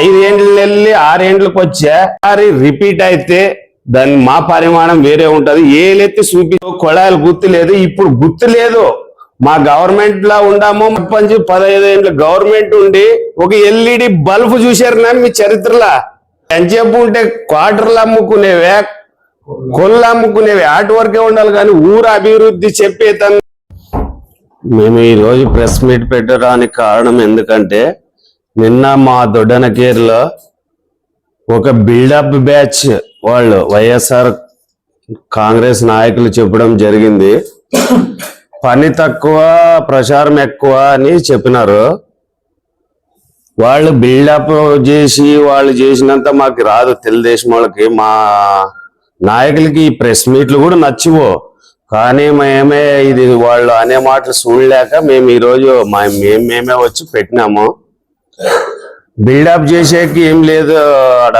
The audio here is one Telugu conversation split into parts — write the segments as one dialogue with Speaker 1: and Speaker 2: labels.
Speaker 1: ఐదేండ్లు వెళ్ళి ఆరేండ్లకు వచ్చే అది రిపీట్ అయితే దాని మా పరిమాణం వేరే ఉంటది. ఏలెత్తి చూపి కొళాయిలు గుర్తు లేదు ఇప్పుడు గుర్తు లేదు మా గవర్నమెంట్ లా ఉండాము. పంచి పదహైదు ఏళ్ళు గవర్నమెంట్ ఉండి ఒక ఎల్ఈడి బల్బ్ చూశారు నా మీ చరిత్రలా. ఎంతసేపు ఉంటే క్వార్టర్లు అమ్ముకునేవే కొల్లు అమ్ముకునేవి. ఆటి వరకే ఉండాలి కానీ ఊరు అభివృద్ధి చెప్పే మేము ఈ రోజు ప్రెస్ మీట్ పెట్టడానికి కారణం ఎందుకంటే నిన్న మా దొడ్డనకేరులో ఒక బిల్డప్ బ్యాచ్ వాళ్ళు వైఎస్ఆర్ కాంగ్రెస్ నాయకులు చెప్పడం జరిగింది. పని తక్కువ ప్రచారం ఎక్కువ అని చెప్పినారు. వాళ్ళు బిల్డప్ చేసి వాళ్ళు చేసినంత మాకు రాదు. తెలుగుదేశం వాళ్ళకి మా నాయకులకి ఈ ప్రెస్ మీట్లు కూడా నచ్చివో. కానీ మేమే ఇది వాళ్ళు అనే మాటలు చూడలేక మేము ఈరోజు మా మేమే వచ్చి పెట్టినాము. బిల్డప్ చేసేకి ఏం లేదు ఆడ.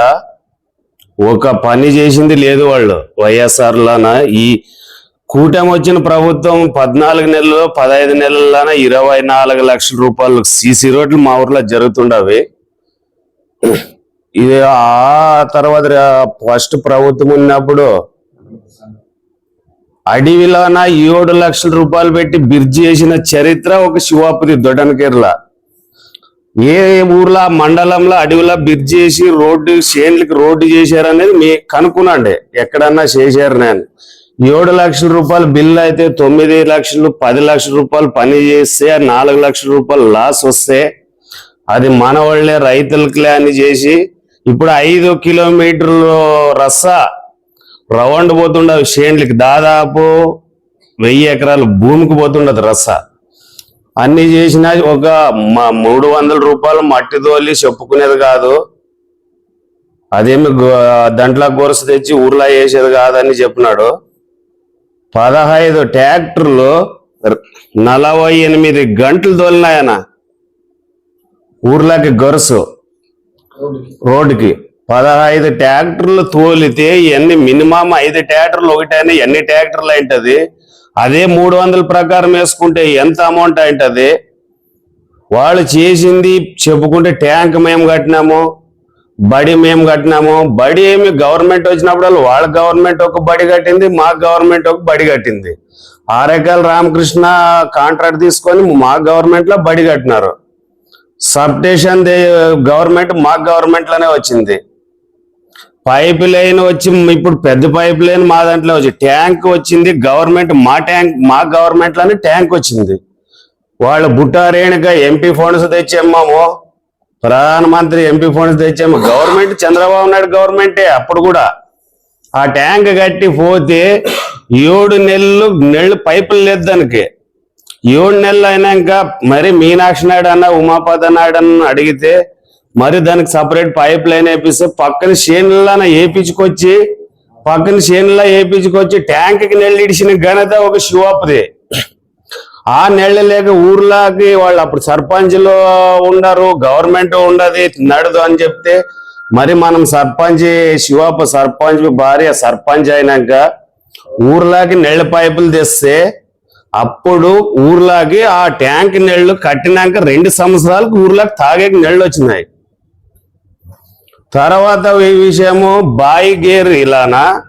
Speaker 1: ఒక పని చేసింది లేదు వాళ్ళు. వైఎస్ఆర్లోన ఈ కూటమి వచ్చిన ప్రభుత్వం పద్నాలుగు నెలలు పదహైదు నెలల్లోన ఇరవై నాలుగు లక్షల రూపాయలు సీసీ రోడ్లు మా ఊర్లో జరుగుతుండవి. ఇది ఆ తర్వాత ఫస్ట్ ప్రభుత్వం ఉన్నప్పుడు అడవిలోన ఏడు లక్షల రూపాయలు పెట్టి బ్రిడ్జ్ చేసిన చరిత్ర ఒక శివాపురి కేరళ ఏ ఊర్లో మండలంలో అడవిలో బ్రిడ్జ్ చేసి రోడ్డు చేన్లకి రోడ్డు చేశారనేది మీ కనుక్కునండి. ఎక్కడన్నా చేశారు నేను. ఏడు లక్షల రూపాయలు బిల్లు అయితే తొమ్మిది లక్షలు పది లక్షల రూపాయలు పని చేస్తే నాలుగు లక్షల రూపాయలు లాస్ వస్తే అది మన వాళ్ళే రైతులకి అని చేసి ఇప్పుడు ఐదు కిలోమీటర్లు రస్సా రౌండ్ పోతుండదు చేన్లకి. దాదాపు వెయ్యి ఎకరాలు భూమికి పోతుండదు రస్సా. అన్ని చేసినా ఒక మూడు వందల రూపాయలు మట్టి తోలి చెప్పుకునేది కాదు. అదేమి గో- దాంట్లో గొరస తెచ్చి ఊర్లో వేసేది కాదని చెప్పినాడు. పదహైదు ట్రాక్టర్లు నలభై ఎనిమిది గంటలు తోలినాయన. ఊర్లోకి గొరసు రోడ్డుకి. పదహైదు ట్రాక్టర్లు తోలితే ఎన్ని మినిమం ఐదు ట్రాక్టర్లు ఒకటైనా ఎన్ని ట్రాక్టర్లు అయింటది? అదే మూడు వందల ప్రకారం వేసుకుంటే ఎంత అమౌంట్ అది? వాళ్ళు చేసింది చెప్పుకుంటే ట్యాంక్ మేము కట్టినాము బడి మేము కట్టినాము. బడి ఏమి గవర్నమెంట్ వచ్చినప్పుడు వాళ్ళ గవర్నమెంట్ ఒక బడి కట్టింది మా గవర్నమెంట్ ఒక బడి కట్టింది. ఆరేకల్ రామకృష్ణ కాంట్రాక్ట్ తీసుకొని మా గవర్నమెంట్లో బడి కట్టినారు. సబ్టేషన్ గవర్నమెంట్ మా గవర్నమెంట్లోనే వచ్చింది. పైప్ లైన్ వచ్చి ఇప్పుడు పెద్ద పైప్ లైన్ మా దాంట్లో వచ్చి ట్యాంక్ వచ్చింది గవర్నమెంట్ మా ట్యాంక్ మా గవర్నమెంట్లోనే ట్యాంక్ వచ్చింది. వాళ్ళ బుట్టారేణిగా ఎంపీ ఫండ్స్ తెచ్చాము ప్రధానమంత్రి ఎంపీ ఫండ్స్ తెచ్చాము గవర్నమెంట్ చంద్రబాబు నాయుడు గవర్నమెంటే అప్పుడు కూడా. ఆ ట్యాంక్ కట్టి పోతే ఏడు నెలలు నెళ్ళు పైపులు లేదు దానికి. ఏడు నెలలు అయినాక మరి మీనాక్షి నాయుడు అన్న ఉమాపద నాయుడు అన్న అడిగితే మరి దానికి సపరేట్ పైప్ లైన్ వేపిస్తే పక్కన చేనులన వేపించుకొచ్చి పక్కన చేనులా వేపించుకొచ్చి ట్యాంక్కి నెల్లు ఇడిచిన ఘనత ఒక శివాపుది ఆ నెళ్ళు లేక ఊర్లోకి వాళ్ళు అప్పుడు సర్పంచ్లు ఉండరు గవర్నమెంట్ ఉండదు నడదు అని చెప్తే మరి మనం సర్పంచ్ శివాప సర్పంచ్ భార్య సర్పంచ్ అయినాక ఊర్లోకి నెళ్ళ పైపులు తెస్తే అప్పుడు ఊర్లోకి ఆ ట్యాంక్ నెళ్ళు కట్టినాక రెండు సంవత్సరాలకు ఊర్లోకి తాగే నెళ్ళు వచ్చినాయి. తర్వాత ఈ విషయము బాయి గేర్ ఇలానా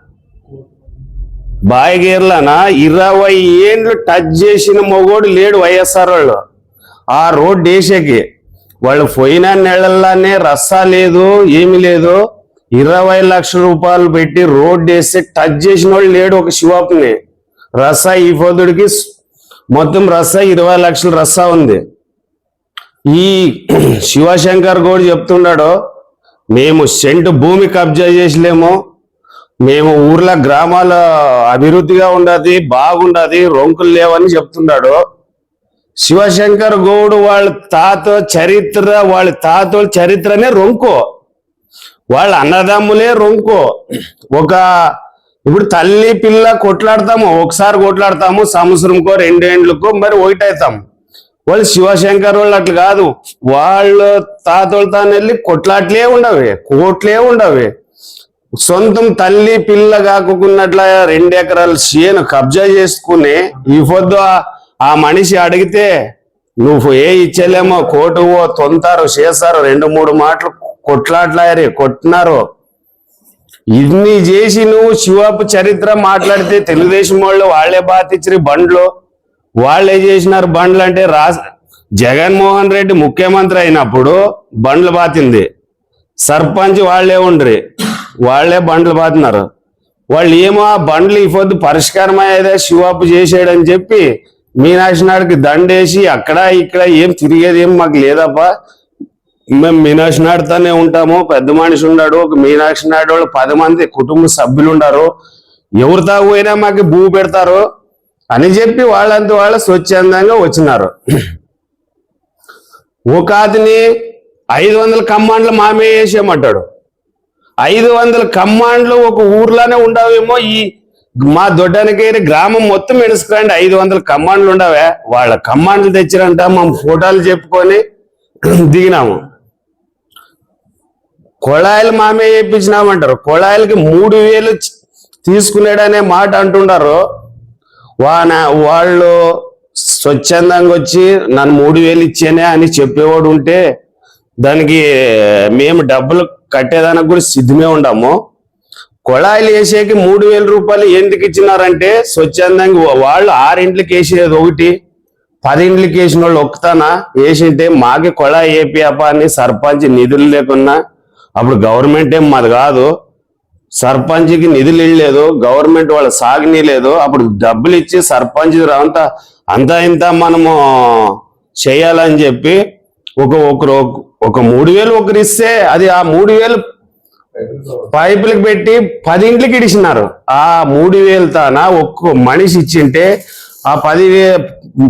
Speaker 1: బాయిగేర్లనా? ఇరవై ఏండ్లు టచ్ చేసిన మొగోడు లేడు వైఎస్ఆర్ వాళ్ళు. ఆ రోడ్డు వేసేకి. వాళ్ళు పోయిన నెలల్లోనే రస్సా లేదు ఏమి లేదు. ఇరవై లక్షల రూపాయలు పెట్టి రోడ్డు వేస్తే టచ్ చేసిన వాళ్ళు లేడు ఒక శివాపుని. రస్సా ఈ పొద్దుడికి మొత్తం రస్సా ఇరవై లక్షల రస్సా ఉంది. ఈ శివశంకర్ గౌడ్ చెప్తున్నాడు మేము సెంటు భూమి కబ్జా చేసలేము. మేము ఊర్లో గ్రామాల అభివృద్ధిగా ఉండదు బాగుండదు రొంకులు లేవని చెప్తున్నాడు. శివశంకర్ గౌడు వాళ్ళ తాత చరిత్ర వాళ్ళ తాతోళ్ళ చరిత్రనే రొంకు. వాళ్ళ అన్నదమ్ములే రొంకు. ఒక ఇప్పుడు తల్లి పిల్ల కొట్లాడతాము ఒకసారి కొట్లాడతాము సంవత్సరంకో రెండేండ్లకో మరి ఒకటవుతాము వాళ్ళు శివశంకర్ వాళ్ళు అట్లా కాదు. వాళ్ళు తాతోళ్ళతో వెళ్ళి కొట్లాట్లే ఉండవే కోట్లే ఉండవి. సొంతం తల్లి పిల్ల కాకున్నట్ల రెండు ఎకరాల చేను కబ్జా చేసుకుని ఈ పొద్దు ఆ- మనిషి అడిగితే నువ్వు ఏ ఇచ్చలేమో కోటువో తొంతారు చేస్తారు రెండు మూడు మాటలు కొట్లాట్లారే కొట్టినారు. ఇన్ని చేసి నువ్వు శివపు చరిత్ర మాట్లాడితే తెలుగుదేశం వాళ్ళు వాళ్ళే బాతిచ్చిరి బండ్లు. వాళ్ళు ఏం చేసినారు? బండ్లు అంటే రా జగన్మోహన్ రెడ్డి ముఖ్యమంత్రి అయినప్పుడు బండ్లు బాతింది సర్పంచ్ వాళ్ళే ఉండ్రి. వాళ్ళే బండ్లు బాతున్నారు వాళ్ళు ఏమో ఆ బండ్లు ఇవ్వద్దు పరిష్కారం అయ్యేదే శివాపు చేసేయడని చెప్పి మీనాక్షి నాయుడికి దండేసి అక్కడ ఇక్కడ ఏం తిరిగేది ఏం మాకు లేదప్పా. మేము మీనాక్షి నాడుతోనే ఉంటాము. పెద్ద మనిషి ఉన్నాడు ఒక మీనాక్షి నాడు వాళ్ళు పది మంది కుటుంబ సభ్యులు ఉన్నారు ఎవరితో పోయినా మాకు భూ పెడతారు. అని చెప్పి వాళ్ళంతా వాళ్ళ స్వచ్ఛందంగా వచ్చినారు. ఒక అతని ఐదు వందల కమాండ్లు మామే వేసేయమంటాడు ఐదు వందల కమాండ్లు ఒక ఊర్లోనే ఉండవేమో ఈ మా దొడ్డనికైన గ్రామం మొత్తం ఎడుచుకురండి ఐదు వందల కమాండ్లు ఉండవే. వాళ్ళ కమాండ్లు తెచ్చిరంట మా ఫోటోలు చెప్పుకొని దిగినాము. కొళాయిలు మామే చేయించినామంటారు కొళాయిలకి మూడు వేలు తీసుకునేడనే మాట అంటుండారు. వాన వాళ్ళు స్వచ్ఛందంగా వచ్చి నన్ను మూడు వేలు ఇచ్చేనే అని చెప్పేవాడు ఉంటే దానికి మేము డబ్బులు కట్టేదానికి కూడా సిద్ధమే ఉండము. కొళాయిలు వేసేకి మూడు వేల రూపాయలు ఎందుకు ఇచ్చినారంటే స్వచ్ఛందంగా వాళ్ళు ఆరింట్లకి వేసేది ఒకటి పదింట్లకి వేసిన వాళ్ళు ఒక్కతానా వేసింటే మాకి కొళాయి ఏపీయప్ప అని సర్పంచ్ నిధులు లేకున్నా అప్పుడు గవర్నమెంట్ ఏం మాది కాదు. సర్పంచ్కి నిధులు ఇవ్వలేదు గవర్నమెంట్ వాళ్ళ సాగునీ లేదు అప్పుడు డబ్బులు ఇచ్చి సర్పంచ్ అంతా అంతా ఇంత మనము చేయాలని చెప్పి ఒక ఒకరు ఒక మూడు వేలు ఒకరు ఇస్తే అది ఆ మూడు వేలు పైపులకు పెట్టి పది ఇంట్లకి ఇడిచినారు. ఆ మూడు వేలు తాన ఒక్క మనిషి ఇచ్చింటే ఆ పది వే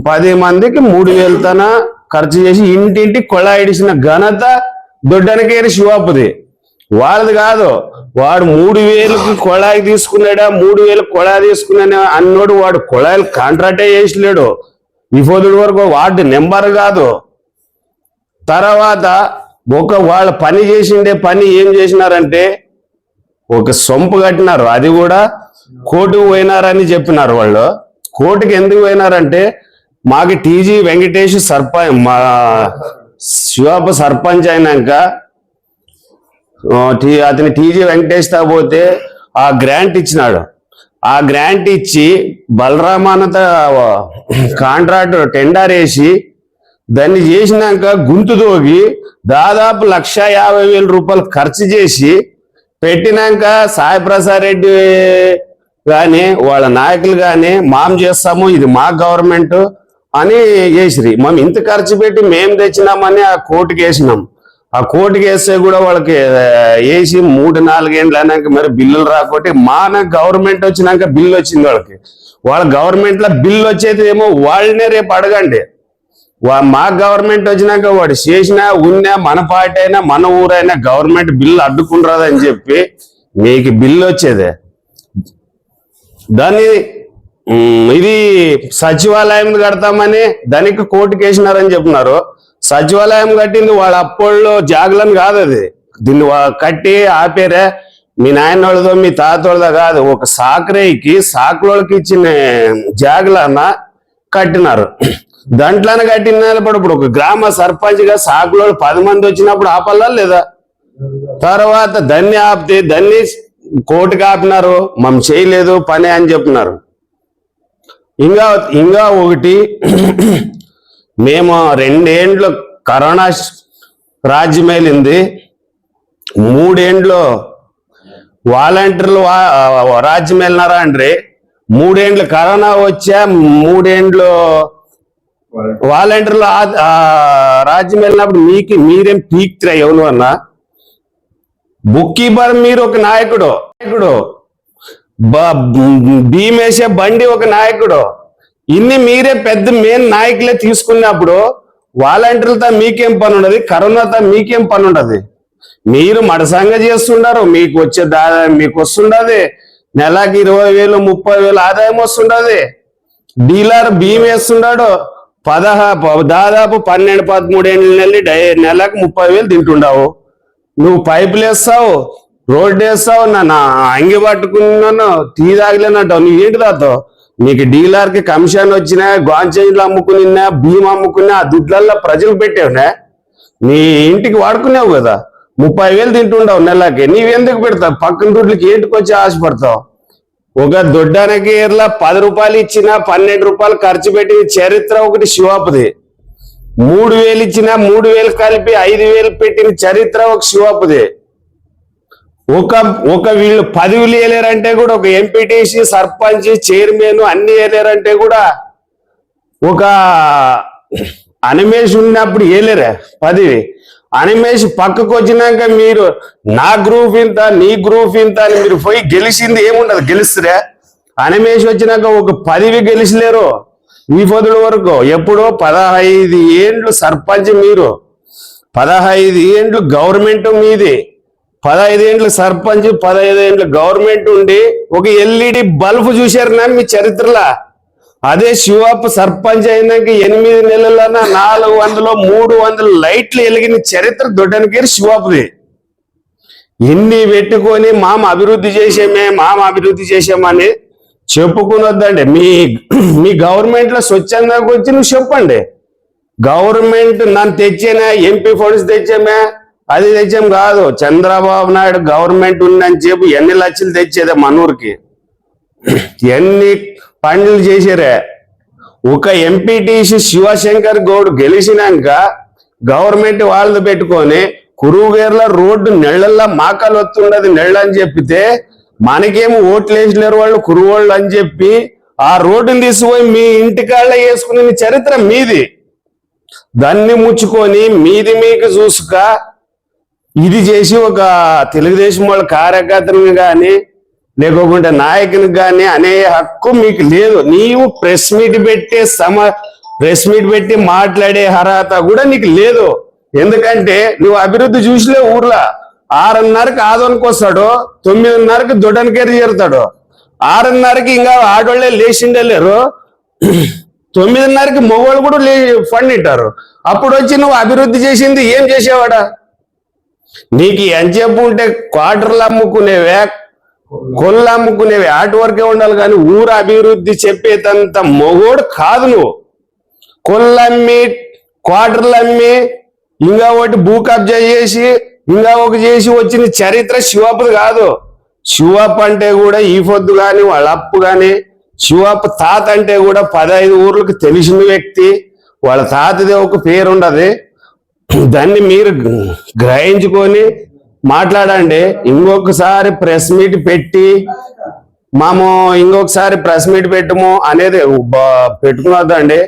Speaker 1: పది మందికి మూడు వేలుతాన ఖర్చు చేసి ఇంటింటి కొళాయి ఇడిచిన ఘనత దొడ్డనకేరి శివాపుది. వాళ్ళది కాదు. వాడు మూడు వేలకు కొళాయి తీసుకున్నాడా మూడు వేలు కొళాయి తీసుకున్నా అన్నోడు వాడు కొళాయిలు కాంట్రాక్టే చేసలేడు. ఈ వరకు వాడి నెంబర్ కాదు. తర్వాత ఒక వాళ్ళ పని చేసిండే పని ఏం చేసినారంటే ఒక సొంపు కట్టినారు. అది కూడా కోర్టుకు పోయినారని చెప్పినారు వాళ్ళు. కోర్టుకి ఎందుకు పోయినారంటే మాకు టీజీ వెంకటేష్ సర్పంచ్ మా శివాప సర్పంచ్ అయినాక అతని టీజీ వెంకటేష్ తా పోతే ఆ గ్రాంట్ ఇచ్చినాడు. ఆ గ్రాంట్ ఇచ్చి బలరామానత కాంట్రాక్టర్ టెండర్ వేసి దాన్ని చేసినాక గుంతు తోగి దాదాపు లక్ష యాభై వేల రూపాయలు ఖర్చు చేసి పెట్టినాక సాయి ప్రసాద్ రెడ్డి కానీ వాళ్ళ నాయకులు కానీ మాం చేస్తాము ఇది మా గవర్నమెంట్ అని చేసిరి. మేము ఇంత ఖర్చు పెట్టి మేము తెచ్చినామని ఆ కోర్టుకి వేసినాం. ఆ కోర్టుకి వేస్తే కూడా వాళ్ళకి వేసి మూడు నాలుగేండ్లు అయినాక మరి బిల్లులు రాకపోతే మాన గవర్నమెంట్ వచ్చినాక బిల్లు వచ్చింది వాళ్ళకి. వాళ్ళ గవర్నమెంట్లో బిల్లు వచ్చేది ఏమో వాళ్ళనే రేపు అడగండి. వా- మా గవర్నమెంట్ వచ్చినాక వాడు చేసినా ఉన్నా మన పార్టీ అయినా మన ఊరైనా గవర్నమెంట్ బిల్లు అడ్డుకుంటారని చెప్పి మీకు బిల్లు వచ్చేదే. దాన్ని ఇది సచివాలయం కడతామని దానికి కోర్టు వేసినారని చెప్తున్నారు. సచివాలయం కట్టింది వాళ్ళ అప్పోళ్ళు జాగులని కాదు అది. దీన్ని కట్టి ఆపేరే. మీ నాయన వాళ్ళదో మీ తాతోళ్ళదో కాదు. ఒక సాకరేకి సాకులోళ్ళకి ఇచ్చిన జాగులన్న కట్టినారు. దాంట్లోనే కట్టినప్పుడు ఇప్పుడు ఒక గ్రామ సర్పంచ్గా సాకులోళ్ళు పది మంది వచ్చినప్పుడు ఆపల్లా లేదా? తర్వాత దాన్ని ఆపితే దాన్ని కోర్టుకి ఆపినారు. మనం చేయలేదు పని అని చెప్పినారు. ఇంకా ఇంకా ఒకటి మేము రెండేండ్లు కరోనా రాజ్యమేలింది మూడేండ్లు వాలంటీర్లు రాజ్యమేలినారా అండ్రి? మూడేండ్లు కరోనా వచ్చా మూడేండ్లు వాలంటీర్లు రాజ్యం వెళ్ళినప్పుడు మీకు మీరేం పీక్తిరా ఎవరు అన్నా? బుక్ కీపర్ మీరు ఒక నాయకుడు. నాయకుడు. భీమేసే బండి ఒక నాయకుడు. ఇన్ని మీరే పెద్ద మెయిన్ నాయకులే తీసుకున్నప్పుడు వాలంటీర్లతో మీకేం పని ఉండదు కరోనాతో మీకేం పని ఉండదు మీరు మడసంగా చేస్తుండారు మీకు వచ్చే దా మీకు వస్తుండదు. నెలకి ఇరవై వేలు ముప్పై వేలు ఆదాయం వస్తుండదు. డీలర్ భీమ్ వేస్తున్నాడు పదహా దాదాపు పన్నెండు పదమూడేళ్ళ నెలలు డై నెలకు ముప్పై వేలు తింటుండవు. నువ్వు పైపులు వేస్తావు రోడ్డు వేస్తావు నా అంగి పట్టుకున్నాను టీ తాగలేనంటావు. నువ్వు ఏంటి తాతో నీకు డీలర్కి కమిషన్ వచ్చినా గాంచేంజ్లు అమ్ముకున్నా భీమ్ అమ్ముకున్నా ఆ దుడ్లల్లో ప్రజలు పెట్టావునే? నీ ఇంటికి వాడుకున్నావు కదా. ముప్పై వేలు తింటుండవు నెలకి. నీవెందుకు పెడతావు? పక్కన దుడ్లకి ఏంటికొచ్చి ఆశపడతావు? ఒక దొడ్డానికి ఇట్లా పది రూపాయలు ఇచ్చిన పన్నెండు రూపాయలు ఖర్చు పెట్టిన చరిత్ర ఒకటి శివాపుది మూడు వేలు ఇచ్చినా మూడు వేలు కలిపి ఐదు వేలు పెట్టిన చరిత్ర ఒక శివాపుది ఒక ఒక వీళ్ళు పదవులు వేయలేరంటే కూడా ఒక ఎంపీటీసీ సర్పంచ్ చైర్మన్ అన్ని వేయలేరంటే కూడా ఒక అనిమేష్ ఉన్నప్పుడు వేయలేరా పదవి. అనిమేష్ పక్కకు వచ్చినాక మీరు నా గ్రూప్ ఇంత నీ గ్రూప్ ఇంత అని మీరు పోయి గెలిచింది ఏముండదు గెలుస్తురా. అనిమేష్ వచ్చినాక ఒక పదవి గెలిచలేరు ఈ పొదుల వరకు. ఎప్పుడో పదహైదు ఏండ్లు సర్పంచ్ మీరు పదహైదు ఏండ్లు గవర్నమెంట్ మీది. పదహైదు సర్పంచ్ పదహైదు గవర్నమెంట్ ఉండి ఒక ఎల్ఈడి బల్బ్ చూశారునా మీ చరిత్రలో. అదే శివాప్ సర్పంచ్ అయినాక ఎనిమిది నెలలన నాలుగు వందలు మూడు వందల లైట్లు వెలిగిన చరిత్ర దొడ్డనికేరి శివాపుది ఎన్ని పెట్టుకొని మామ అభివృద్ధి చేసామే మామ అభివృద్ధి చేసామని చెప్పుకునొద్దండి. మీ మీ గవర్నమెంట్లో స్వచ్ఛందంగా వచ్చి నువ్వు చెప్పండి. గవర్నమెంట్ నన్ను తెచ్చానా ఎంపీ ఫండ్స్ తెచ్చామే అది తెచ్చాం కాదు. చంద్రబాబు నాయుడు గవర్నమెంట్ ఉందని చెప్పి ఎన్ని లక్షలు తెచ్చేదే మనూరికి ఎన్ని పనులు చేశారే ఒక ఎంపీటీసీ శివశంకర్ గౌడ్ గెలిచినాక గవర్నమెంట్ వాళ్ళది పెట్టుకొని కురువుగేర్ల రోడ్డు నెళ్ళల్లో మాకలు వస్తుండదు నెళ్ళ అని చెప్పితే మనకేమి ఓట్లు వేసినారు వాళ్ళు కురువోళ్ళు అని చెప్పి ఆ రోడ్డుని తీసుకుపోయి మీ ఇంటికాళ్ళ వేసుకునే చరిత్ర మీది. దాన్ని ముచ్చుకొని మీది మీకు చూసుక ఇది చేసి ఒక తెలుగుదేశం వాళ్ళ కార్యకర్తని కానీ లేకోకుండా నాయకునికి కానీ అనే హక్కు మీకు లేదు. నీవు ప్రెస్ మీట్ పెట్టే సమ ప్రెస్ మీట్ పెట్టి మాట్లాడే అర్హత కూడా నీకు లేదు. ఎందుకంటే నువ్వు అభివృద్ధి చూసిలే ఊర్లో. ఆరున్నరకు ఆదోనికి వస్తాడు తొమ్మిదిన్నరకి దొడ్డనికేరి చేరుతాడు. ఆరున్నరకి ఇంకా ఆడోళ్ళే లేచిండే లేరు. తొమ్మిదిన్నరకి మొగోళ్ళు కూడా లే ఫండ్ ఇట్టారు అప్పుడు వచ్చి నువ్వు అభివృద్ధి చేసింది ఏం చేసేవాడా? నీకు ఎంతసేపు ఉంటే క్వార్టర్లు అమ్ముకునేవే కొల్లు అమ్ముకునేవి ఆటి వరకే ఉండాలి కానీ ఊరు అభివృద్ధి చెప్పేదంత మొగోడు కాదు నువ్వు. కొల్లమ్మి క్వార్టర్లు అమ్మి ఇంకా ఒకటి భూ కబ్జా చేసి ఇంకా ఒక చేసి వచ్చిన చరిత్ర శివప్పది కాదు. శివప్ప అంటే కూడా ఈ పొద్దు కానీ వాళ్ళ అప్పు కానీ శివప్ప తాత అంటే కూడా పదహైదు ఊర్లకు తెలిసిన వ్యక్తి వాళ్ళ తాతది ఒక పేరు ఉండదు దాన్ని మీరు గ్రహించుకొని మాట్లాడండి. ఇంకొకసారి ప్రెస్ మీట్ పెట్టి మాము ఇంకొకసారి ప్రెస్ మీట్ పెట్టము అనేది పెట్టుకున్నదండి.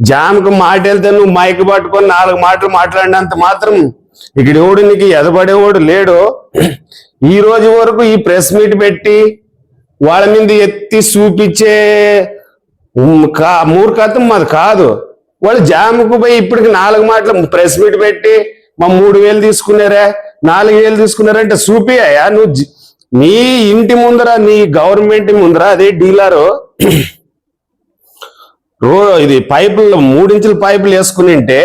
Speaker 1: జామ్కి మాట వెళ్తే నువ్వు మైక్ పట్టుకొని నాలుగు మాటలు మాట్లాడినంత మాత్రం ఇక్కడ ఎవడు నీకు ఎదపడేవాడు లేడు. ఈ రోజు వరకు ఈ ప్రెస్ మీట్ పెట్టి వాళ్ళ మీద ఎత్తి చూపించే మూర్ఖత్వం మాది కాదు. వాళ్ళు జాముకు పోయి ఇప్పటికి నాలుగు మాటలు ప్రెస్ మీట్ పెట్టి మా మూడు వేలు తీసుకున్నారా నాలుగు వేలు తీసుకున్నారంటే చూపియ్యా నువ్వు నీ ఇంటి ముందర నీ గవర్నమెంట్ ముందర అదే డీలరు రో ఇది పైపులు మూడించుల పైపులు వేసుకుని ఉంటే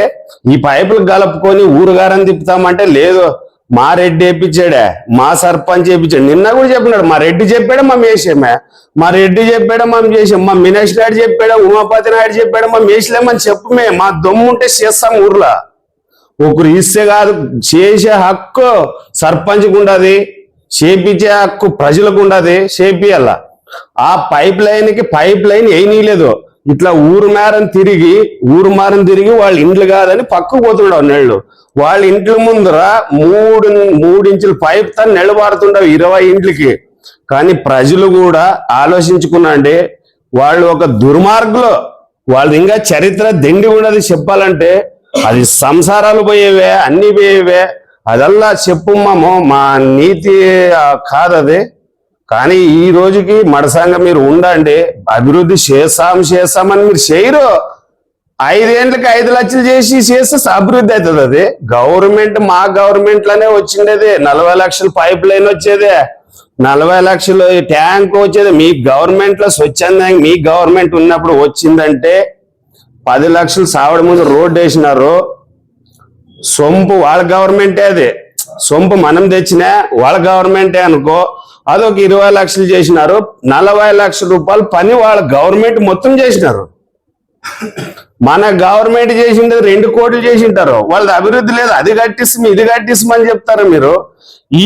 Speaker 1: ఈ పైపులు కలుపుకొని ఊరుగారని తిప్పుతామంటే లేదు. మా రెడ్డి వేయించాడే మా సర్పంచ్ వేయించాడు నిన్న కూడా చెప్పినాడు మా రెడ్డి చెప్పాడు మా వేసామే మా రెడ్డి చెప్పాడు మా చేసాం మా మినేష్ నాయుడు చెప్పాడు ఉమాపతి నాయుడు చెప్పాడు మా వేసలేమని చెప్పమే. మా దొమ్ము ఉంటే చేస్తాం ఊర్లో. ఒకరు ఇస్తే కాదు చేసే హక్కు సర్పంచ్కి ఉండదు చేపించే హక్కు ప్రజలకు ఉండదు చేపియాల ఆ పైప్ లైన్కి పైప్ లైన్ వేయనీయలేదు ఇట్లా ఊరు మేరం తిరిగి ఊరు మారం తిరిగి వాళ్ళ ఇండ్లు కాదని పక్కకు పోతుండవు నెళ్ళు వాళ్ళ ఇంట్ల ముందర మూడు మూడించుల పైప్తో నిలబడుతుండవు ఇరవై ఇంట్లకి కానీ ప్రజలు కూడా ఆలోచించుకున్నాండి వాళ్ళు ఒక దుర్మార్గులు. వాళ్ళు ఇంకా చరిత్ర దిండి ఉన్నది చెప్పాలంటే. అది సంసారాలు పోయేవే అన్ని పోయేవే. అదల్లా చెప్పు మా నీతి కాదది. కానీ ఈ రోజుకి మడసంగా మీరు ఉండండి అభివృద్ధి చేస్తాం చేసామని మీరు చేయరు. ఐదేండ్లకి ఐదు లక్షలు చేసి చేస్తే అభివృద్ధి అవుతుంది అది. గవర్నమెంట్ మా గవర్నమెంట్లోనే వచ్చిండేది నలభై లక్షలు పైప్ లైన్ వచ్చేదే నలభై లక్షలు ట్యాంక్ వచ్చేది. మీ గవర్నమెంట్లో స్వచ్ఛందంగా మీ గవర్నమెంట్ ఉన్నప్పుడు వచ్చిందంటే పది లక్షలు సావడ ముందు రోడ్డు వేసినారు. సొంపు వాళ్ళ గవర్నమెంటే అది. సొంపు మనం తెచ్చినా వాళ్ళ గవర్నమెంటే అనుకో అదొక ఇరవై లక్షలు చేసినారు నలభై లక్షల రూపాయలు పని వాళ్ళ గవర్నమెంట్ మొత్తం చేసినారు. మన గవర్నమెంట్ చేసింది రెండు కోట్లు చేసింటారు. వాళ్ళది అభివృద్ధి లేదు అది కట్టిస్తాం ఇది కట్టిస్తామని చెప్తారు మీరు.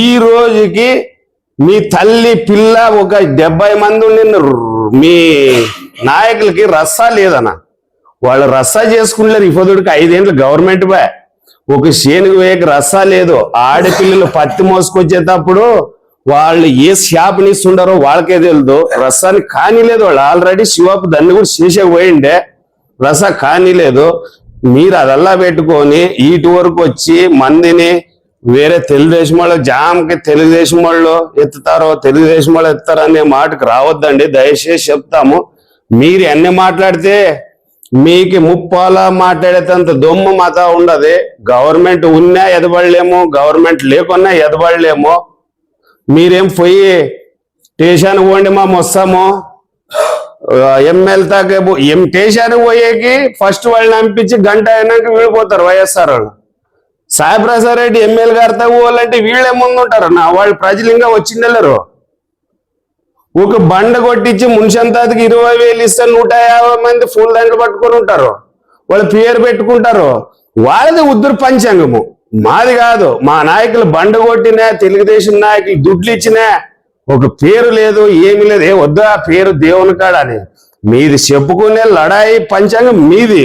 Speaker 1: ఈ రోజుకి మీ తల్లి పిల్ల ఒక డెబ్బై మంది ఉండిన మీ నాయకులకి రస్సా లేదన్న. వాళ్ళు రస్సా చేసుకున్నారు ఇఫదుడికి ఐదేండ్లు గవర్నమెంట్ బా. ఒక శేనుగు వేయక రసా లేదు. ఆడపిల్లలు పత్తి మోసుకొచ్చేటప్పుడు వాళ్ళు ఏ షాప్ని ఇస్తుండారో వాళ్ళకే తెలియదు రసాన్ని కానీ లేదు వాళ్ళు. ఆల్రెడీ శివాపు దాన్ని కూడా చేసే పోయిండే. రస కానీ లేదు మీరు అదల్లా పెట్టుకొని ఇటు వరకు వచ్చి మందిని వేరే తెలుగుదేశం వాళ్ళు జామ్కి తెలుగుదేశం వాళ్ళు ఎత్తుతారో తెలుగుదేశం వాళ్ళు ఎత్తుతారో అనే మాటకు రావద్దండి. దయచేసి చెప్తాము. మీరు ఎన్ని మాట్లాడితే మీకు ముప్పాల మాట్లాడేటంత దొమ్ము మాత ఉండదు. గవర్నమెంట్ ఉన్నా ఎదబడలేము గవర్నమెంట్ లేకున్నా ఎదబడలేము మీరేం పోయి స్టేషన్ పోండి మా మొస్తాము ఎమ్మెల్యే ఎం స్టేషన్ పోయేకి ఫస్ట్ వాళ్ళని పంపించి గంట అయినాక వీళ్ళిపోతారు వైఎస్ఆర్ వాళ్ళు. సాయిప్రసాద్ రెడ్డి ఎమ్మెల్యే గారితో పోవాలంటే వీళ్ళే ముందుంటారు. నా వాళ్ళు ప్రజలు ఇంకా వచ్చిందెళ్ళరు ఒక బండ కొట్టించి మున్షంతాదికి ఇరవై వేలు ఇస్తే నూట యాభై మంది ఫుల్ దండలు పట్టుకొని ఉంటారు. వాళ్ళు పేరు పెట్టుకుంటారు. వాళ్ళది ఉద్దురు పంచాంగము. మాది కాదు. మా నాయకులు బండ కొట్టినా తెలుగుదేశం నాయకులు దుడ్లు ఇచ్చినా ఒక పేరు లేదు ఏమీ లేదు. ఏ వద్దు ఆ పేరు దేవుని కాడ అని. మీది చెప్పుకునే లడాయి పంచాంగం మీది.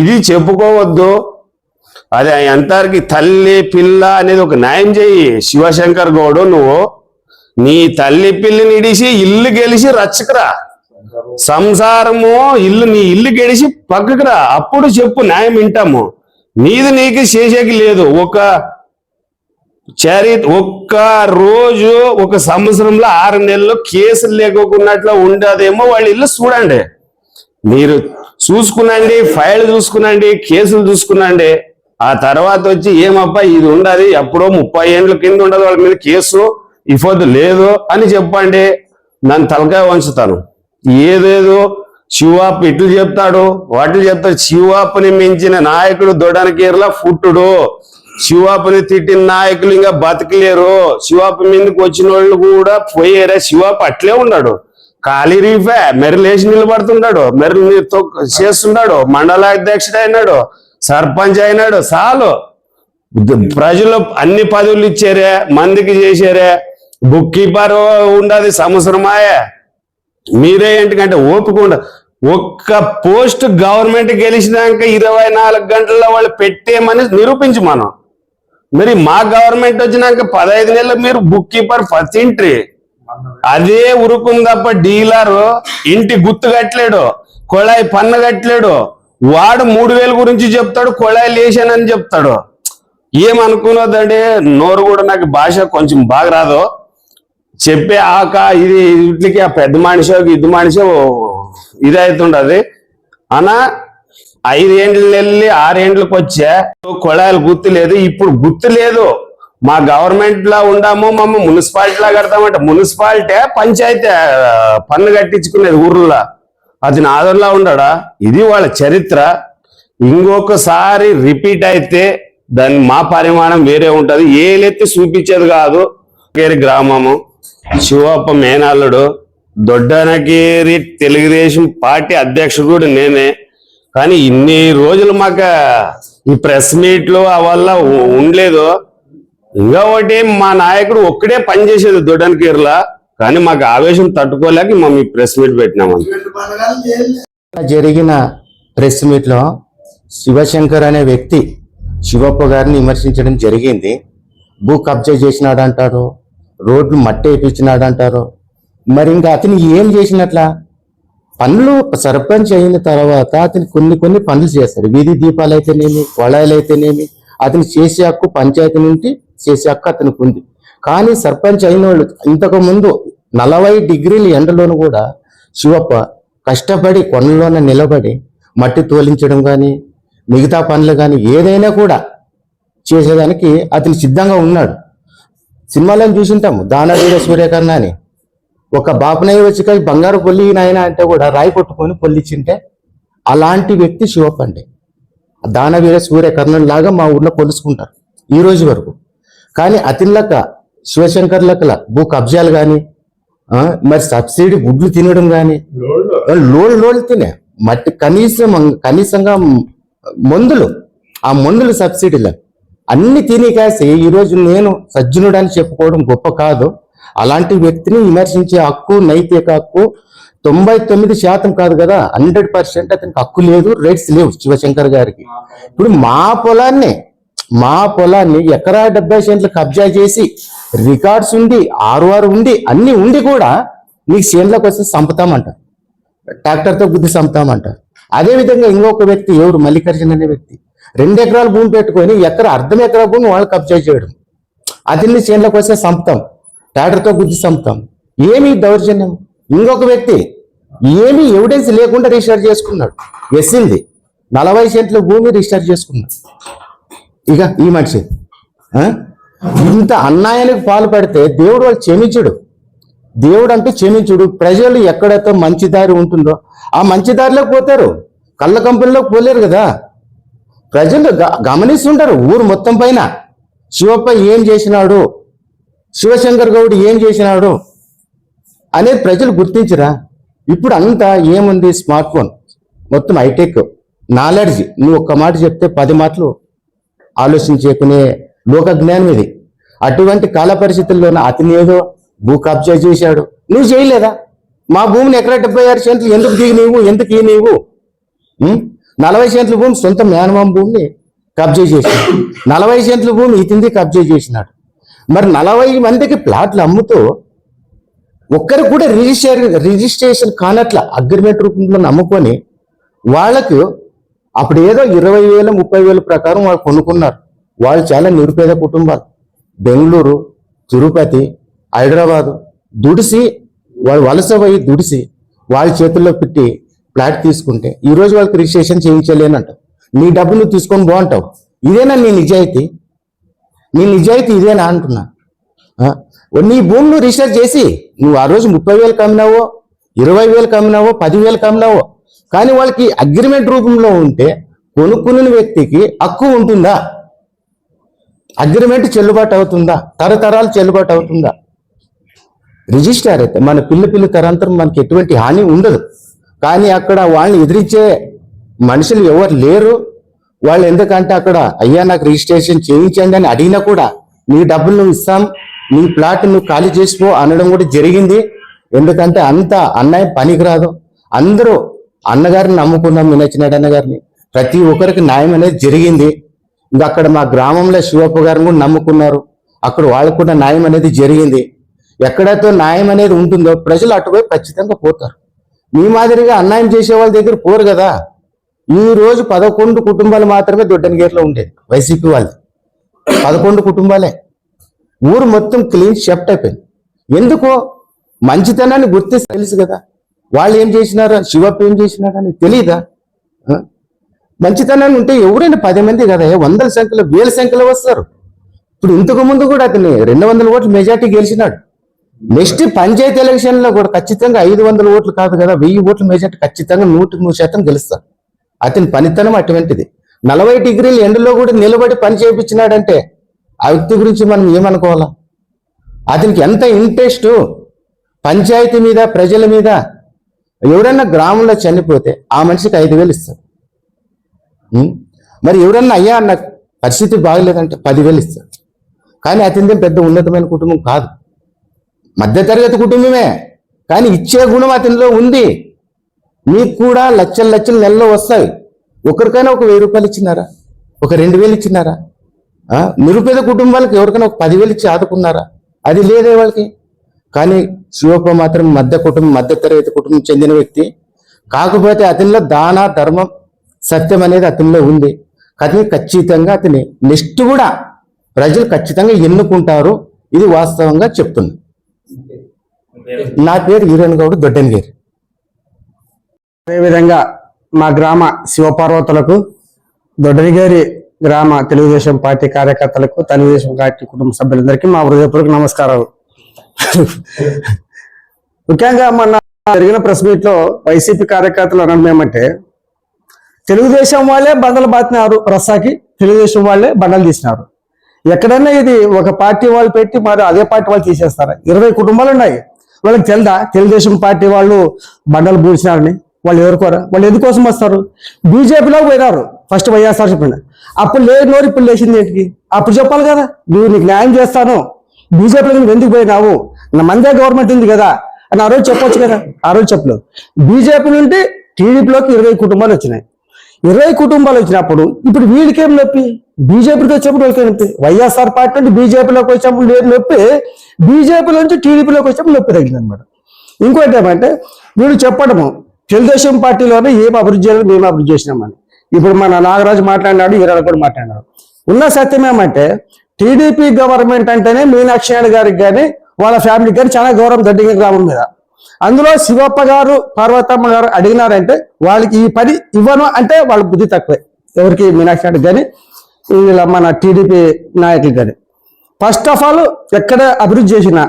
Speaker 1: ఇది చెప్పుకోవద్దు. అదే ఎంతవరకు తల్లి పిల్ల అనేది ఒక న్యాయం చెయ్యి. శివశంకర్ గౌడు నువ్వు నీ తల్లి పిల్లిని ఇడిసి ఇల్లు గెలిచి రచ్చకురా. సంసారము ఇల్లు నీ ఇల్లు గెలిచి పక్కకురా. అప్పుడు చెప్పు న్యాయం వింటాము. నీది నీకు చేసేకి లేదు. ఒక చరి ఒక్క రోజు ఒక సంవత్సరంలో ఆరు నెలలు కేసులు లేకోకున్నట్లు ఉండదేమో వాళ్ళ ఇల్లు చూడండి. మీరు చూసుకునండి ఫైల్ చూసుకునండి కేసులు చూసుకునండి. ఆ తర్వాత వచ్చి ఏమప్పా ఇది ఉండదు. ఎప్పుడో ముప్పై ఏండ్ల కింద ఉండదు వాళ్ళ మీద కేసు. ఇఫోదు లేదు అని చెప్పండి నన్ను తలకాయ వంచుతాను. ఏదేదో శివాప్ ఇట్లు చెప్తాడు వాటిని చెప్తాడు శివాపుని మించిన నాయకుడు దొడనకీరలా ఫుట్టుడు శివాపుని తిట్టిన నాయకులు ఇంకా బతకలేరు. శివాపు మీదకి వచ్చిన వాళ్ళు కూడా పోయేరా శివాపు అట్లే ఉన్నాడు. ఖాళీ రీఫే మెరు లేచి నిలబడుతున్నాడు మెరి చేస్తున్నాడు మండల అధ్యక్షుడు అయినాడు సర్పంచ్ అయినాడు చాలు. ప్రజలు అన్ని పదవులు ఇచ్చారే మందికి చేశారే బుక్ కీపర్ ఉండదు సంవత్సరమాయే. మీరే ఏంటికంటే ఓపిక ఒక్క పోస్ట్ గవర్నమెంట్ గెలిచినాక ఇరవై నాలుగు గంటల్లో వాళ్ళు పెట్టేమని నిరూపించి మనం. మరి మా గవర్నమెంట్ వచ్చినాక పదహైదు నెలలు మీరు బుక్ కీపర్ ఫస్ట్ ఎంట్రీ. అదే ఉరుకుంది తప్ప డీలర్ ఇంటి గుర్తు కట్టలేడు కొళాయి పన్ను కట్టలేడు వాడు మూడు వేల గురించి చెప్తాడు కొళాయి లేచానని చెప్తాడు. ఏమనుకున్నదండి నోరు కూడా నాకు భాష కొంచెం బాగా రాదు. చెప్పే ఆక ఇది వీటికి ఆ పెద్ద మనిషో ఇది మనిషో ఇది అవుతుండది అనా ఐదేండ్లు వెళ్ళి ఆరేండ్లకు వచ్చే కొళాయిలు గుర్తు లేదు ఇప్పుడు గుర్తు లేదు. మా గవర్నమెంట్ లా ఉండాము మమ్మ మున్సిపాలిటీ లా కడతామంటే మున్సిపాలిటీ పంచాయతీ పన్ను కట్టించుకునేది ఊర్లో. అది నాదర్లా ఉండడా? ఇది వాళ్ళ చరిత్ర. ఇంకొకసారి రిపీట్ అయితే దాని మా పరిమాణం వేరే ఉంటుంది. ఏలెత్తి చూపించేది కాదు. గ్రామము. శివప్ప మేనల్లుడు దొడ్డనగిరి తెలుగుదేశం పార్టీ అధ్యక్షుడు కూడా నేనే. కానీ ఇన్ని రోజులు మాకు ఈ ప్రెస్ మీట్లు వల్ల ఉండలేదు. ఇంకా ఒకటి మా నాయకుడు ఒక్కడే పనిచేసేది దొడ్డనగిరిలా కానీ మాకు ఆవేశం తట్టుకోలేక మేము ఈ ప్రెస్ మీట్ పెట్టినాము
Speaker 2: జరిగిన ప్రెస్ మీట్లో శివశంకర్ అనే వ్యక్తి శివప్ప గారిని విమర్శించడం జరిగింది. భూ కబ్జా చేసినాడు అంటారు రోడ్లు మట్టి వేయించినాడు అంటారు మరి ఇంకా అతను ఏం చేసినట్లా? పనులు సర్పంచ్ అయిన తర్వాత అతను కొన్ని కొన్ని పనులు చేస్తాడు. వీధి దీపాలు అయితేనేమి కొళాయిలు అయితేనేమి అతను చేసే హక్కు పంచాయతీ నుండి చేసే హక్కు అతనికి ఉంది. కానీ సర్పంచ్ అయిన వాళ్ళు ఇంతకు ముందు నలభై డిగ్రీల ఎండలోను కూడా శివప్ప కష్టపడి కొండలోన నిలబడి మట్టి తోలించడం కానీ మిగతా పనులు కానీ ఏదైనా కూడా చేసేదానికి అతను సిద్ధంగా ఉన్నాడు. సినిమాలను చూసింటాము. దానవీర సూర్యకర్ణ అని. ఒక బాపనయ్య వచ్చి కానీ బంగారు పొల్లి నాయన అంటే కూడా రాయి కొట్టుకొని పొల్లిచ్చింటే అలాంటి వ్యక్తి శివప్ప అంటే దానవీర సూర్యకర్ణన్ లాగా మా ఊర్లో కొలుసుకుంటారు ఈ రోజు వరకు. కానీ అతిన్లక శివశంకర్ లక్కల భూ కబ్జాలు కానీ మరి సబ్సిడీ గుడ్లు తినడం కానీ లోళ్ళు లోళ్ళు తినే. మట్టి కనీసం కనీసంగా మందులు ఆ మందులు సబ్సిడీలు. అన్ని తిని కాసి ఈరోజు నేను సజ్జనుడు అని చెప్పుకోవడం గొప్ప కాదు. అలాంటి వ్యక్తిని విమర్శించే హక్కు నైతిక హక్కు తొంభై తొమ్మిది శాతం కాదు కదా. హండ్రెడ్ పర్సెంట్ అతనికి హక్కు లేదు రైట్స్ లేవు శివశంకర్ గారికి. ఇప్పుడు మా పొలాన్ని మా పొలాన్ని ఎకరా డెబ్బై సెంట్లు కబ్జా చేసి రికార్డ్స్ ఉండి ఆరు ఉండి అన్ని ఉండి కూడా నీకు సేన్లకు వస్తే చంపుతామంట. ట్రాక్టర్తో గుద్ది చంపుతామంట. అదే విధంగా ఇంకొక వ్యక్తి ఎవరు? మల్లికార్జున అనే వ్యక్తి. రెండు ఎకరాల భూమి పెట్టుకొని ఎక్కడ అర్ధం ఎకరా భూమి వాళ్ళు కబ్జా చేయడం. అతన్ని చేనులోకి వస్తే చంపుతాం ట్రాక్టర్తో గుద్ది చంపుతాం ఏమి దౌర్జన్యం? ఇంకొక వ్యక్తి ఏమి ఎవిడెన్స్ లేకుండా రిజిస్టర్ చేసుకున్నాడు. ఎస్సింది నలభై సెంట్ల భూమి రిజిస్టర్ చేసుకున్నాడు. ఇక ఈ మనిషి ఇంత అన్యాయానికి పాల్పడితే దేవుడు వాళ్ళు క్షమించుడు. దేవుడు అంటే క్షమించుడు. ప్రజలు ఎక్కడైతే మంచి దారి ఉంటుందో ఆ మంచి దారిలోకి పోతారు. కళ్ళ కంపెనీలోకి పోలేరు కదా. ప్రజలు గ- గమనిస్తుంటారు ఊరు మొత్తం పైన. శివప్ప ఏం చేసినాడు? శివశంకర్ గౌడ్ ఏం చేసినాడు? అనేది ప్రజలు గుర్తించరా? ఇప్పుడు అంతా ఏముంది స్మార్ట్ ఫోన్? మొత్తం హైటెక్. నాలెడ్జ్. నువ్వు ఒక్క మాట చెప్తే పది మాటలు ఆలోచించేకునే లోక జ్ఞానం ఇది. అటువంటి కాల పరిస్థితుల్లోనే అతని ఏదో భూ కబ్జా చేశాడు. నువ్వు చేయలేదా? మా భూమిని ఎకరా డెబ్బై ఆరు సెంట్లు ఎందుకు దిగి నీవు ఎందుకు ఈ నీవు నలభై సెంట్ల భూమి సొంత మేనమామ భూమిని కబ్జా చేసినాడు నలభై సెంట్ల భూమి ఇతింది కబ్జా చేసినాడు. మరి నలభై మందికి ప్లాట్లు అమ్ముతూ ఒక్కరు కూడా రిజిస్టర్ రిజిస్ట్రేషన్ కానట్ల అగ్రిమెంట్ రూపంలో నమ్ముకొని వాళ్ళకు అప్పుడు ఏదో ఇరవై వేల ముప్పై వేల ప్రకారం వాళ్ళు కొనుక్కున్నారు. వాళ్ళు చాలా నిరుపేద కుటుంబాలు. బెంగళూరు తిరుపతి హైదరాబాదు దుడిసి వాళ్ళు వలస పోయి దుడిసి వాళ్ళ చేతుల్లో పెట్టి ఫ్లాట్ తీసుకుంటే ఈ రోజు వాళ్ళకి రిజిస్ట్రేషన్ చేయించలేనంట. నీ డబ్బులు నువ్వు తీసుకొని బాగుంటావు ఇదేనా నీ నిజాయితీ? నీ నిజాయితీ ఇదేనా అంటున్నా. నీ భూమి నువ్వు రిజిస్టర్ చేసి నువ్వు ఆ రోజు ముప్పై వేలు కమ్మినావో ఇరవై వేలు కమ్మినావో పదివేలు కమ్మినావో. కానీ వాళ్ళకి అగ్రిమెంట్ రూపంలో ఉంటే కొనుక్కున్న వ్యక్తికి హక్కు ఉంటుందా? అగ్రిమెంట్ చెల్లుబాటు అవుతుందా? తరతరాలు చెల్లుబాటు అవుతుందా? రిజిస్టర్ అయితే మన పిల్ల పిల్ల తరంతరం మనకి ఎటువంటి హాని ఉండదు. కానీ అక్కడ వాళ్ళని ఎదిరించే మనుషులు ఎవరు లేరు. వాళ్ళు ఎందుకంటే అక్కడ అయ్యా నాకు రిజిస్ట్రేషన్ చేయించండి అని అడిగినా కూడా నీ డబ్బులు నువ్వు ఇస్తాం నీ ప్లాట్ నువ్వు ఖాళీ చేసిపో అనడం కూడా జరిగింది. ఎందుకంటే అంత అన్నయ్య పనికిరాదు. అందరూ అన్నగారిని నమ్ముకున్నాం మీనచ్చినాడు అన్నగారిని. ప్రతి ఒక్కరికి న్యాయం అనేది జరిగింది. ఇంకా అక్కడ మా గ్రామంలో శివప్ప గారిని కూడా నమ్ముకున్నారు. అక్కడ వాళ్ళకు కూడా న్యాయం అనేది జరిగింది. ఎక్కడైతే న్యాయం అనేది ఉంటుందో ప్రజలు అటువైపు ఖచ్చితంగా పోతారు. మీ మాదిరిగా అన్యాయం చేసే వాళ్ళ దగ్గర పోరు కదా. ఈ రోజు పదకొండు కుటుంబాలు మాత్రమే దొడ్డనగేరులో ఉండేది వైసీపీ వాళ్ళు పదకొండు కుటుంబాలే. ఊరు మొత్తం క్లీన్ షెఫ్ట్ అయిపోయింది. ఎందుకో మంచితనాన్ని గుర్తిస్తే తెలుసు కదా. వాళ్ళు ఏం చేసినారు? శివప్ప ఏం చేసినారని అని తెలియదా మంచితనాన్ని ఉంటే ఎవరైనా పది మంది కదా వందల సంఖ్యలో వేల సంఖ్యలో వస్తారు. ఇప్పుడు ఇంతకు ముందు కూడా అతన్ని రెండు వందల ఓట్లు మెజార్టీ గెలిచినాడు. నెక్స్ట్ పంచాయతీ ఎలక్షన్లో కూడా ఖచ్చితంగా ఐదు వందల ఓట్లు కాదు కదా వెయ్యి ఓట్ల మెజార్టీ ఖచ్చితంగా నూటికి నూరు శాతం గెలుస్తాడు అతని పనితనం అటువంటిది. నలభై డిగ్రీలు ఎండలో కూడా నిలబడి పని చేయించినాడంటే ఆ వ్యక్తి గురించి మనం ఏమనుకోవాలా? అతనికి ఎంత ఇంట్రెస్ట్? పంచాయతీ మీద ప్రజల మీద ఎవరైనా గ్రామంలో చనిపోతే ఆ మనిషికి ఐదు వేలు ఇస్తారు మరి ఎవరన్నా అయ్యా నాకు పరిస్థితి బాగలేదంటే పదివేలు ఇస్తారు కానీ అతనిదేం పెద్ద ఉన్నతమైన కుటుంబం కాదు. మధ్యతరగతి కుటుంబమే. కానీ ఇచ్చే గుణం అతనిలో ఉంది. మీకు కూడా లక్షల లక్షల నెలలో వస్తాయి. ఒకరికైనా ఒక వెయ్యి రూపాయలు ఇచ్చినారా? ఒక రెండు వేలు ఇచ్చినారా? నిరుపేద కుటుంబాలకు ఎవరికైనా ఒక పదివేలు ఇచ్చి ఆదుకున్నారా? అది లేదే వాళ్ళకి. కానీ శివప్ప మాత్రం మధ్య కుటుంబం మధ్య తరగతి కుటుంబం చెందిన వ్యక్తి. కాకపోతే అతనిలో దాన ధర్మం సత్యం అనేది అతనిలో ఉంది. కానీ ఖచ్చితంగా అతని నెక్స్ట్ కూడా ప్రజలు ఖచ్చితంగా ఎన్నుకుంటారు. ఇది వాస్తవంగా చెప్తుంది. నా పేరు ఈరన్ గౌడ్ దొడ్డన్గిరి.
Speaker 3: అదేవిధంగా మా గ్రామ శివపార్వతులకు దొడ్డనిగేరి గ్రామ తెలుగుదేశం పార్టీ కార్యకర్తలకు తెలుగుదేశం పార్టీ కుటుంబ సభ్యులందరికీ మా హృదయపూర్వక నమస్కారాలు. ముఖ్యంగా మొన్న జరిగిన ప్రెస్ మీట్లో వైసీపీ కార్యకర్తలు అనడం ఏమంటే తెలుగుదేశం వాళ్ళే బండలు బాతినారు రస్సాకి తెలుగుదేశం వాళ్ళే బండలు తీసినారు. ఎక్కడన్నా ఇది ఒక పార్టీ వాళ్ళు పెట్టి మరి అదే పార్టీ వాళ్ళు తీసేస్తారు? ఇరవై కుటుంబాలు ఉన్నాయి. వాళ్ళకి తెలుదా? తెలుగుదేశం పార్టీ వాళ్ళు బండలు పూడ్చినారని వాళ్ళు ఎవరుకోరా వాళ్ళు ఎందుకోసం వస్తారు? బీజేపీలో పోయినారు. ఫస్ట్ వైఎస్ఆర్ చెప్పండి అప్పుడు లేని నోరు ఇప్పుడు లేచింది ఏంటికి? అప్పుడు చెప్పాలి కదా. నువ్వు నీకు న్యాయం చేస్తాను. బీజేపీలో నువ్వు ఎందుకు పోయినావు? నా మందే గవర్నమెంట్ ఉంది కదా. అని ఆ రోజు చెప్పొచ్చు కదా. ఆ రోజు చెప్పలేదు. బీజేపీ నుండి టీడీపీలోకి ఇరవై కుటుంబాలు వచ్చినాయి. ఇరవై కుటుంబాలు వచ్చినప్పుడు ఇప్పుడు వీళ్ళకేం నొప్పి? బీజేపీకి వచ్చినప్పుడు వాళ్ళకి నొప్పి? వైఎస్ఆర్ పార్టీ నుండి బీజేపీలోకి వచ్చినప్పుడు లేదు నొప్పి బీజేపీ నుంచి టీడీపీలోకి వచ్చినప్పుడు నొప్పి తగ్గింది అనమాట ఇంకోటి ఏమంటే వీళ్ళు చెప్పడము తెలుగుదేశం పార్టీలోనే ఏం అభివృద్ధి చేయాలి మేము అభివృద్ధి చేసినామని. ఇప్పుడు మన నాగరాజు మాట్లాడినాడు ఈరాడు కూడా మాట్లాడినాడు. ఉన్న సత్యం ఏమంటే టీడీపీ గవర్నమెంట్ అంటేనే మీనాక్షి గారికి కానీ వాళ్ళ ఫ్యామిలీకి కానీ చాలా గౌరవం దడ్డిగా గ్రామం మీద. అందులో శివప్ప గారు పార్వతమ్మ గారు అడిగినారంటే వాళ్ళకి ఈ పని ఇవ్వను అంటే వాళ్ళ బుద్ధి తక్కువే. ఎవరికి మీనాక్షి నాయుడు కానీ వీళ్ళ మన టీడీపీ నాయకులు కానీ. ఫస్ట్ ఆఫ్ ఆల్ ఎక్కడ అభివృద్ధి చేసినా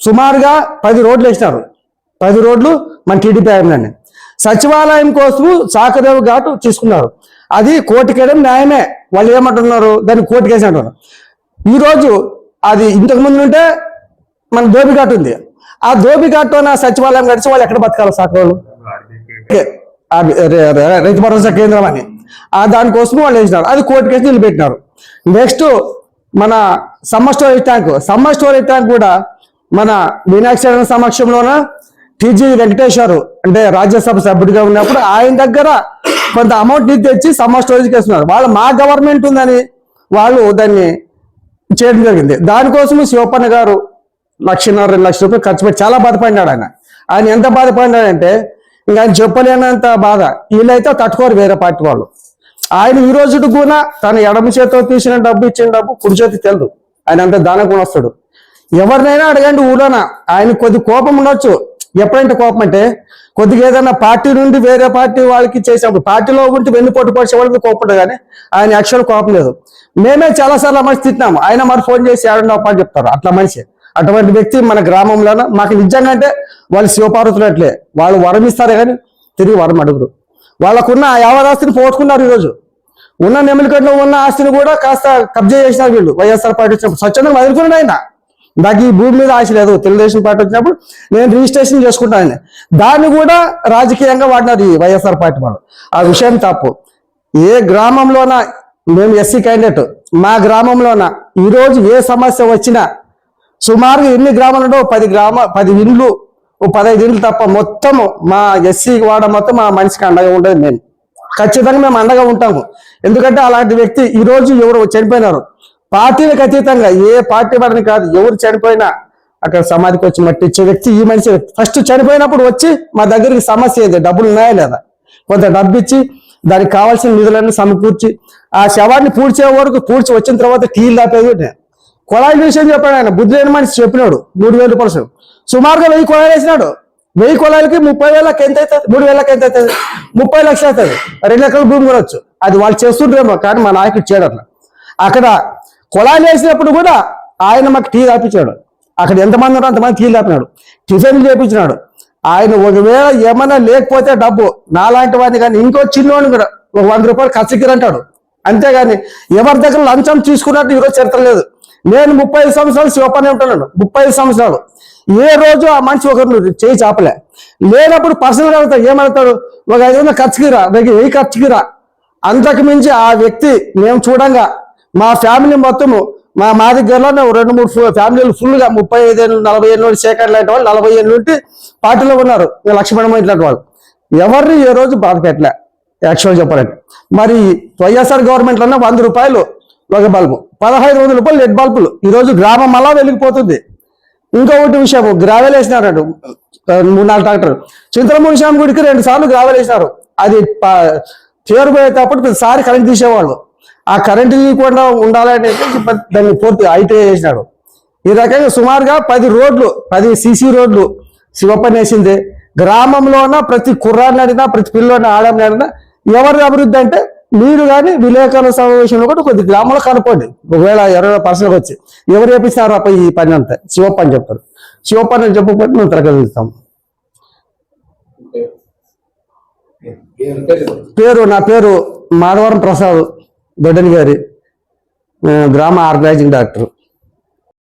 Speaker 3: సుమారుగా పది రోడ్లు వేసినారు. పది రోడ్లు మన టీడీపీ ఆయనండి సచివాలయం కోసం సాకదేవ్ ఘాటు తీసుకున్నారు. అది కోటికేయడం న్యాయమే. వాళ్ళు ఏమంటున్నారు? దాన్ని కోటికేసి అంటున్నారు. ఈ రోజు అది ఇంతకుముందు ఉంటే మన దోబి ఘాట్ ఉంది. ఆ దోబి ఘాట్ నా సచివాలయం గడిచి వాళ్ళు ఎక్కడ బతకాలి సాక వాళ్ళు రైతు భరోసా కేంద్రం అని. ఆ దానికోసం వాళ్ళు వేసినారు అది కోర్టు కేసు నిలబెట్టినారు. నెక్స్ట్ మన summer storage tank. Summer storage tank కూడా మన మీనాక్షి సమక్షంలోన టీజీ వెంకటేశ్వరు అంటే రాజ్యసభ సభ్యుడిగా ఉన్నప్పుడు ఆయన దగ్గర కొంత అమౌంట్ని తెచ్చి సమ్మర్ స్టోరేజ్ వేస్తున్నారు వాళ్ళు మా గవర్నమెంట్ ఉందని వాళ్ళు దాన్ని చేయడం జరిగింది. దానికోసం శివప్పన్న గారు లక్షన్నర రెండు లక్షల రూపాయలు ఖర్చు పెట్టి చాలా బాధపడినాడు ఆయన. ఆయన ఎంత బాధపడినాడంటే ఇంకా ఆయన చెప్పలేనంత బాధ. వీళ్ళైతే తట్టుకోరు వేరే పార్టీ వాళ్ళు. ఆయన ఈ రోజు కూడా తన ఎడమ చేతితో తీసిన డబ్బు ఇచ్చిన డబ్బు కుడి చేతి తెలుదు. ఆయన అంత దాన గుణస్తుడు ఎవరినైనా అడగండి ఊరోన ఆయన కొద్ది కోపం ఉండొచ్చు. ఎప్పుడంటే కోపం అంటే కొద్దిగా ఏదైనా పార్టీ నుండి వేరే పార్టీ వాళ్ళకి చేసినప్పుడు పార్టీలో ఉంటే వెన్నుపోటు పరిచే వాళ్ళకి కోపం కానీ ఆయన యాక్చువల్ కోపం లేదు. మేమే చాలాసార్లు ఆ మనిషి తిట్టినాము. ఆయన మరి ఫోన్ చేసి ఏడన్నా అని చెప్తారు. అట్లా మనిషి. అటువంటి వ్యక్తి మన గ్రామంలోన మాకు నిజంగా అంటే వాళ్ళు శివపార్వతులట్లే. వాళ్ళు వరం ఇస్తారే కానీ తిరిగి వరం అడుగురు. వాళ్ళకున్న ఆ యావదాస్తిని పోగొట్టుకున్నారు ఈరోజు. ఉన్న నెమలికట్లో ఉన్న ఆస్తిని కూడా కాస్త కబ్జా చేసినారు వీళ్ళు. వైఎస్ఆర్ పార్టీ వచ్చినప్పుడు స్వచ్ఛందంగా వదులుకున్నాడు ఆయన. నాకు ఈ భూమి మీద ఆశ లేదు. తెలుగుదేశం పార్టీ వచ్చినప్పుడు నేను రిజిస్ట్రేషన్ చేసుకుంటాను దాన్ని కూడా రాజకీయంగా వాడినారు ఈ వైఎస్ఆర్ పార్టీ వాళ్ళు. ఆ విషయం తప్పు. ఏ గ్రామంలోన మేము ఎస్సీ క్యాండిడేట్ మా గ్రామంలోన ఈరోజు ఏ సమస్య వచ్చినా సుమారుగా ఎన్ని గ్రామాలు ఉండవు పది గ్రామ పది ఇండ్లు ఓ పదహైదు ఇండ్లు తప్ప మొత్తము మా ఎస్సీ వాడ మొత్తం మా మనిషికి అండగా ఉండేది మేము. ఖచ్చితంగా మేము అండగా ఉంటాము. ఎందుకంటే అలాంటి వ్యక్తి ఈ రోజు ఎవరు చనిపోయినారు? పార్టీలకు అతీతంగా ఏ పార్టీ వాడిని కాదు ఎవరు చనిపోయినా అక్కడ సమాధికి వచ్చి మట్టి ఇచ్చే వ్యక్తి ఈ మనిషి. ఫస్ట్ చనిపోయినప్పుడు వచ్చి మా దగ్గరికి సమస్య ఏది? డబ్బులు ఉన్నాయా లేదా? కొంత డబ్బు ఇచ్చి దానికి కావాల్సిన నిధులన్నీ సమకూర్చి ఆ శవాన్ని పూడ్చే వరకు పూడ్చి వచ్చిన తర్వాత టీలు దాపేది కొలాయి విషయం చెప్పాడు ఆయన. బుద్ధి లేని మనిషి చెప్పినాడు. మూడు వేల రూపాయలు సుమారుగా వెయ్యి కుళాయిలు వేసినాడు. వెయ్యి కొలాయిలకి ముప్పై వేలకు ఎంత అవుతుంది? మూడు వేలకు ఎంత అవుతుంది? ముప్పై లక్షలు అవుతుంది. రెండు ఎకరాల భూమి కొనవచ్చు అది వాళ్ళు చేస్తుంటారేమో కానీ మా నాయకుడు చేయడు అట్లా. అక్కడ కుళాయిలు వేసినప్పుడు కూడా ఆయన మాకు టీ తాపించాడు. అక్కడ ఎంతమంది ఉన్నారో అంతమంది టీ తాపినాడు. టిఫిన్ చేపించినాడు. ఆయన ఒకవేళ ఏమన్నా లేకపోతే డబ్బు నాలాంటి వాడిని కానీ ఇంకో చిన్నవాడిని కూడా ఒక వంద రూపాయలు ఖర్చుకి రంటాడు అంతేగాని ఎవరి దగ్గర లంచం తీసుకున్నట్టు ఈరోజు చరిత్ర లేదు. నేను ముప్పై ఐదు సంవత్సరాలు శివపని ఉంటున్నాను. ముప్పై ఐదు సంవత్సరాలు. ఏ రోజు ఆ మనిషి ఒకరిని చేయి చాపలే. లేనప్పుడు పర్సనల్ వెళ్తాడు. ఏమడతాడు ఒక ఐదు వందలు ఖర్చుకిరా దగ్గర ఏ ఖర్చుకిరా అంతకు మించి ఆ వ్యక్తి మేము చూడంగా మా ఫ్యామిలీ మొత్తము మా మా దగ్గరలో రెండు మూడు ఫ్యామిలీలు ఫుల్గా ముప్పై ఐదు ఏళ్ళు నలభై ఏళ్ళు నుండి లాంటి వాళ్ళు నలభై ఏళ్ళు నుండి పార్టీలో ఉన్నారు. లక్ష్మణమ్మ ఇట్లాంటి వాళ్ళు. ఎవరిని ఏ రోజు బాధ పెట్టలే. యాక్చువల్ చెప్పాలంటే. మరి వైఎస్ఆర్ గవర్నమెంట్లోనే వంద రూపాయలు ఒక బల్బు. పదహైదు వందల రూపాయలు లెడ్ బల్బులు ఈ రోజు గ్రామం అలా వెలిగిపోతుంది. ఇంకొకటి విషయం గ్రావెల్ వేసినారు మూడు నాలుగు ట్రాక్టర్ చింతలమూరి స్వామి గుడికి రెండు సార్లు గ్రావెల్ వేసినారు. అది చేరుపోయేటప్పుడు ప్రతిసారి కరెంట్ తీసేవాళ్ళు. ఆ కరెంట్ తీయకుండా ఉండాలని దాన్ని పూర్తి ఐటీ చేసినాడు ఈ రకంగా సుమారుగా పది రోడ్లు పది సీసీ రోడ్లు శివప్పని వేసింది. గ్రామంలోన ప్రతి కుర్రాన్ని అడిగినా ప్రతి పిల్లోని ఆడని అడిగినా ఎవరి అభివృద్ధి అంటే మీరు కానీ విలేకరుల సమావేశంలో కూడా కొద్ది గ్రామంలో కనుక్కోండి ఒకవేళ ఇరవై పర్సెంట్ వచ్చి ఎవరు చేపిస్తారు అప్ప ఈ పని అంతా శివప్ప అని చెప్తారు. శివప్ప అని చెప్పకపోతే మేము తిరగలుగుతాం. పేరు నా పేరు మాధవరం ప్రసాద్ దొడ్డని గారి గ్రామ ఆర్గనైజింగ్ డాక్టర్.